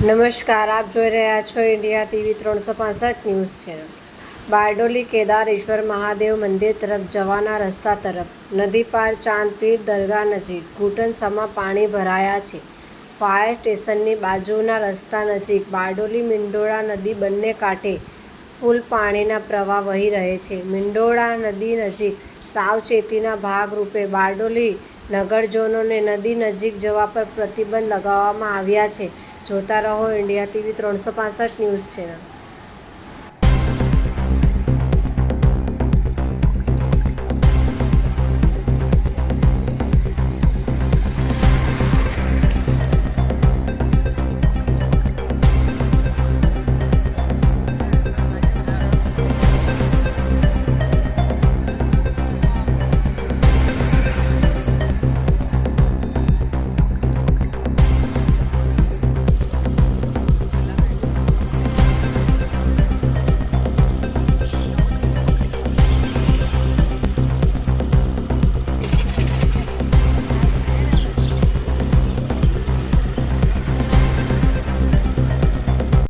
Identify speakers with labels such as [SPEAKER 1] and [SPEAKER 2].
[SPEAKER 1] નમસ્કાર, આપ જોઈ રહ્યા છો ઇન્ડિયા ટીવી ત્રણસો પાસઠ ન્યૂઝ ચેનલ. બારડોલી કેદારેશ્વર મહાદેવ મંદિર તરફ જવાના રસ્તા તરફ. નદી પાર ચાંદપીર દરગાહ નજીક. ઘૂંટણસામાં પાણી ભરાયા છે. ફાયર સ્ટેશનની બાજુના રસ્તા નજીક. બારડોલી મિંડોળા નદી બંને કાંઠે ફૂલ પાણીના પ્રવાહ વહી રહે છે. મિંડોળા નદી નજીક સાવચેતીના ભાગરૂપે બારડોલી નગરજનોને નદી નજીક જવા પર પ્રતિબંધ લગાવવામાં આવ્યા છે. જોતા રહો. ઇન્ડિયા ટીવી ત્રણસો પાસઠ ન્યૂઝ ચેનલ